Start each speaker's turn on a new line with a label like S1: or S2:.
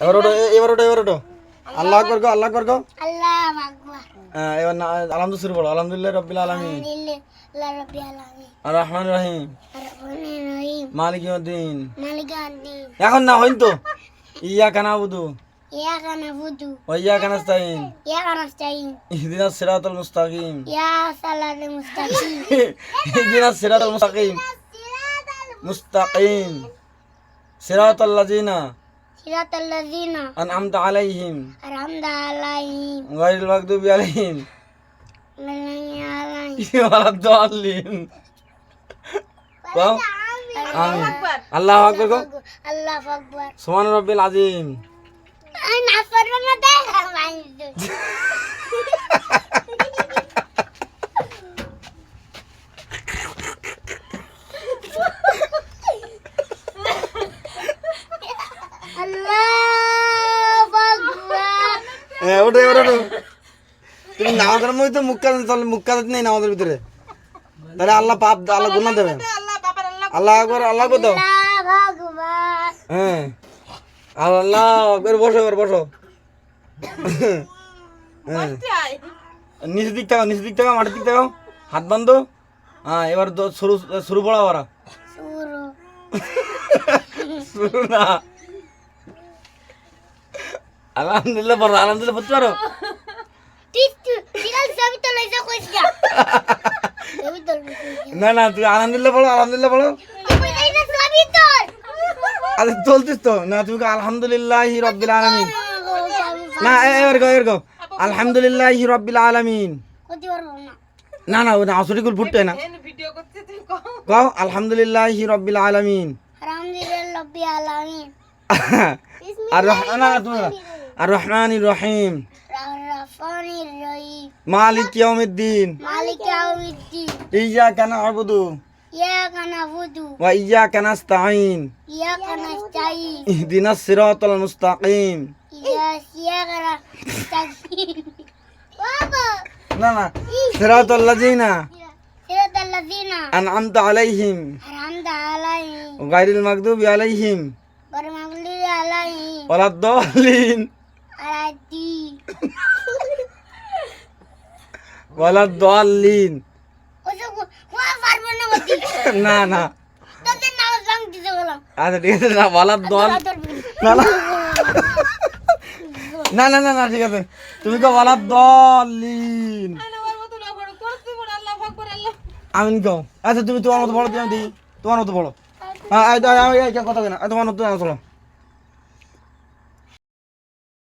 S1: এবার ওটো এবার ওটো এবার ওটো আল্লাহ আকবর গো আল্লাহ আকবর গো
S2: আল্লাহ আকবার
S1: হ্যাঁ, এবার না আলহামদুলিল্লাহ শুরু করো আলহামদুলিল্লাহ রব্বিল আলামিন
S2: আলহামদুলিল্লাহ রাব্বিল আলামিন
S1: আর রহমান রহিম মালিক ইয়াউদ্দিন
S2: মালিক আদ-দিন
S1: এখন না হইন তো ইয়া কানা বুধু
S2: ইয়াকা নাবুদু
S1: ওয়া ইয়া
S2: ইয়াকা নাস্তাইন
S1: ইহদিনাস সিরাতাল মুস্তাকিম
S2: ইয়া সালাতুল মুস্তাকিম
S1: ইহদিনাস সিরাতাল মুস্তাকিম মুস্তাকিম আল্লাহু আকবার। কও
S2: আল্লাহু আকবার।
S1: সুবহান রাব্বিল আযীম
S2: আমি না পারব না দেখা মাইজু আল্লাহু আকবার
S1: হ্যাঁ ওটা এবার ওটো তুমি নামাজের মধ্যে তো মুখ কাজ তাহলে মুখ কাজ নেই নামাজের ভিতরে। তাহলে আল্লাহ পাপ আল্লাহ গুনাহ দেবে আল্লাহ আকবার আল্লাহ আকবার দাও। হ্যাঁ। আল্লাহ আকবার বসো এবার বসো। হ্যাঁ। নিচের দিক থাকো নিচের দিক থাকো মাটির দিক থাকো হাত বান্ধো হ্যাঁ এবার শুরু শুরু পড়া ওরা।
S2: শুরু
S1: না। আলহামদুলিল্লাহ পড়ো আলহামদুলিল্লাহ পড়তে পারো?
S2: না
S1: না তুই আলহামদুলিল্লাহ পড়ো আলহামদুলিল্লাহ
S2: ছবি
S1: আরে চলতিস তো। না তুমি আলহামদুলিল্লাহ রব্বিল আলামিন। না এ- এবার গো এবার গো আলহামদুলিল্লাহ রব্বিল আলামিন।
S2: না।
S1: না না ওটা আসরি কুল ফুটতে না। কও। আলহামদুলিল্লাহ রব্বিল আলামিন।
S2: আলহামদুলিল্লাহ রাব্বিল আলামিন।
S1: আর না তুমি। আর রহমান রহিম
S2: রাফানির রহিম
S1: মালিক ইয়াউমিদ্দিন
S2: মালিক ইয়াউমিদ্দিন
S1: ইয়াকা না'বুদু
S2: ইয়াকা নাবুদু
S1: ওয়া ইয়াকা নাস্তাঈন
S2: ইয়াকা নাস্তাইন
S1: ইহদিনাস সিরাতাল মুস্তাকিম
S2: ইয়া ইয়াকা নাস্তাইন বাবা
S1: না না সিরাতাল লাযিনা
S2: সিরাতাল লাযিনা
S1: আন'আমতা আলাইহিম
S2: আনআমতা আলাইহিম
S1: গায়রিল মাগদুবি আলাইহিম
S2: বরমাগলি আলাইহিম
S1: ওয়ালাদ-দাল্লিন
S2: আলাদি ওসব কোয়া না
S1: না আচ্ছা ঠিক আছে না ওয়ালাদ-দাল না না। না না না না ঠিক আছে। তুমি কো ওয়ালাদ-দাল্লিন আমিন কও আচ্ছা তুমি তোমার মতো বড় দিও দি তোমার মতো বড় হ্যাঁ কথা কেন তোমার মতো চলো